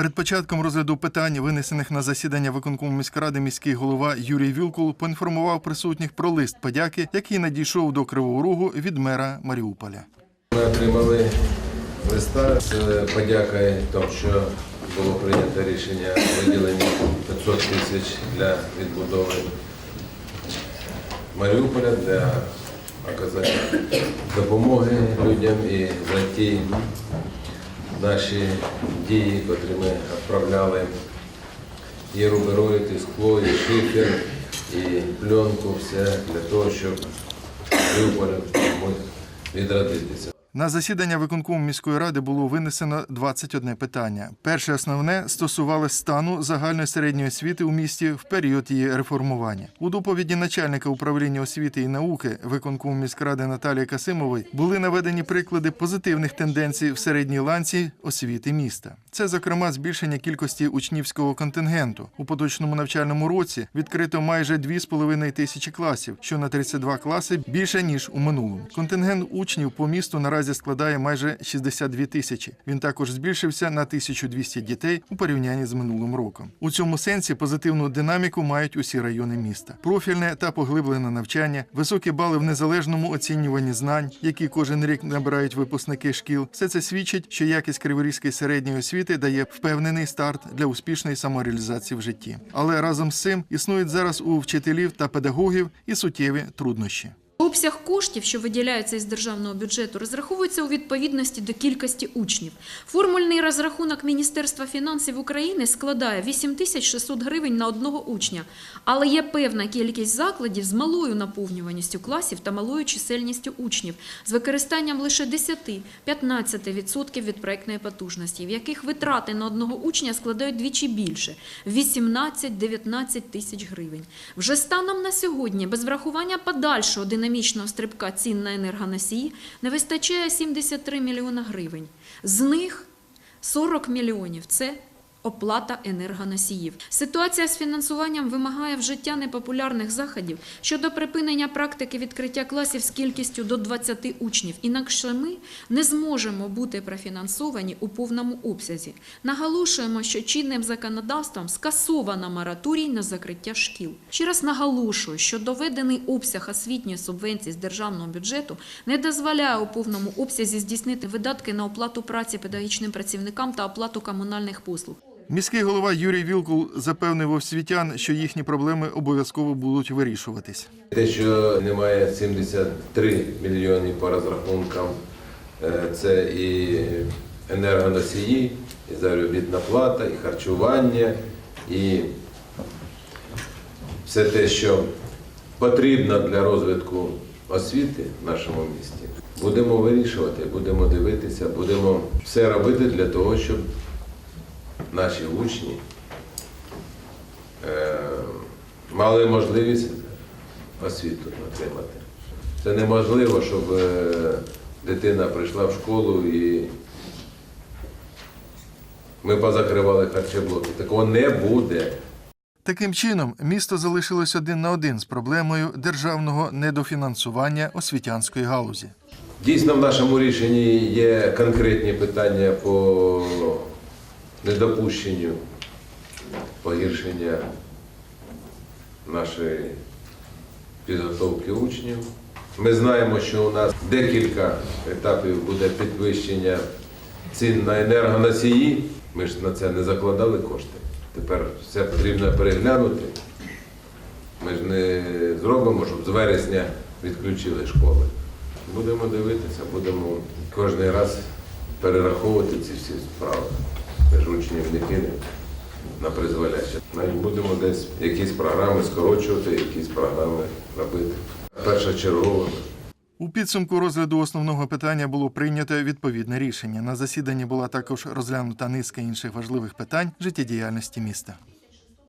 Перед початком розгляду питань, винесених на засідання виконкому міськради, міський голова Юрій Вілкул поінформував присутніх про лист подяки, який надійшов до Кривого Рогу від мера Маріуполя. Ми отримали листа з подякою тому, що було прийнято рішення виділення 500 тисяч для відбудови Маріуполя для оказання допомоги людям і за ті наші дії, котрі ми відправляли і рубероїд, і скло, і шифер, і пленку, все для того, щоб Маріуполь мог відродитися. На засідання виконкому міської ради було винесено 21 питання. Перше основне стосувалося стану загальної середньої освіти у місті в період її реформування. У доповіді начальника управління освіти і науки виконкому міськради Наталії Касимової були наведені приклади позитивних тенденцій в середній ланці освіти міста. Це, зокрема, збільшення кількості учнівського контингенту. У поточному навчальному році відкрито майже 2,5 тисячі класів, що на 32 класи більше ніж у минулому. Контингент учнів по місту наразі складає майже 62 тисячі. Він також збільшився на 1200 дітей у порівнянні з минулим роком. У цьому сенсі позитивну динаміку мають усі райони міста. Профільне та поглиблене навчання, високі бали в незалежному оцінюванні знань, які кожен рік набирають випускники шкіл. Все це свідчить, що якість криворізької середньої освіти дає впевнений старт для успішної самореалізації в житті. Але разом з цим існують зараз у вчителів та педагогів і суттєві труднощі. Обсяг коштів, що виділяються із державного бюджету, розраховується у відповідності до кількості учнів. Формульний розрахунок Міністерства фінансів України складає 8600 гривень на одного учня, але є певна кількість закладів з малою наповнюваністю класів та малою чисельністю учнів, з використанням лише 10-15% від проектної потужності, в яких витрати на одного учня складають двічі більше 18-19 тисяч гривень. Вже станом на сьогодні, без врахування подальшого динамічного стрибка цін на енергоносії, не вистачає 73 мільйона гривень. З них 40 мільйонів це оплата енергоносіїв. Ситуація з фінансуванням вимагає вжиття непопулярних заходів щодо припинення практики відкриття класів з кількістю до 20 учнів. Інакше ми не зможемо бути профінансовані у повному обсязі. Наголошуємо, що чинним законодавством скасовано мораторій на закриття шкіл. Ще раз наголошую, що доведений обсяг освітньої субвенції з державного бюджету не дозволяє у повному обсязі здійснити видатки на оплату праці педагогічним працівникам та оплату комунальних послуг. Міський голова Юрій Вілкул запевнив освітян, що їхні проблеми обов'язково будуть вирішуватись. Те, що немає 73 мільйонів по розрахункам, е, це і енергоносії, і заробітна плата, і харчування, і все те, що потрібно для розвитку освіти в нашому місті. Будемо вирішувати, будемо дивитися, будемо все робити для того, щоб наші учні е, мали можливість освіту отримати. Це неможливо, щоб е, дитина прийшла в школу і ми позакривали харчоблоки. Такого не буде. Таким чином, місто залишилось один на один з проблемою державного недофінансування освітянської галузі. Дійсно, в нашому рішенні є конкретні питання по недопущенню погіршення нашої підготовки учнів. Ми знаємо, що у нас декілька етапів буде підвищення цін на енергоносії. Ми ж на це не закладали кошти. Тепер все потрібно переглянути. Ми ж не зробимо, щоб з вересня відключили школи. Будемо дивитися, будемо кожен раз перераховувати ці всі справи. Ми ж учнів не кинемо на призволяще. Навіть будемо десь якісь програми скорочувати, якісь програми робити. Першочергово. У підсумку розгляду основного питання було прийнято відповідне рішення. На засіданні була також розглянута низка інших важливих питань життєдіяльності міста.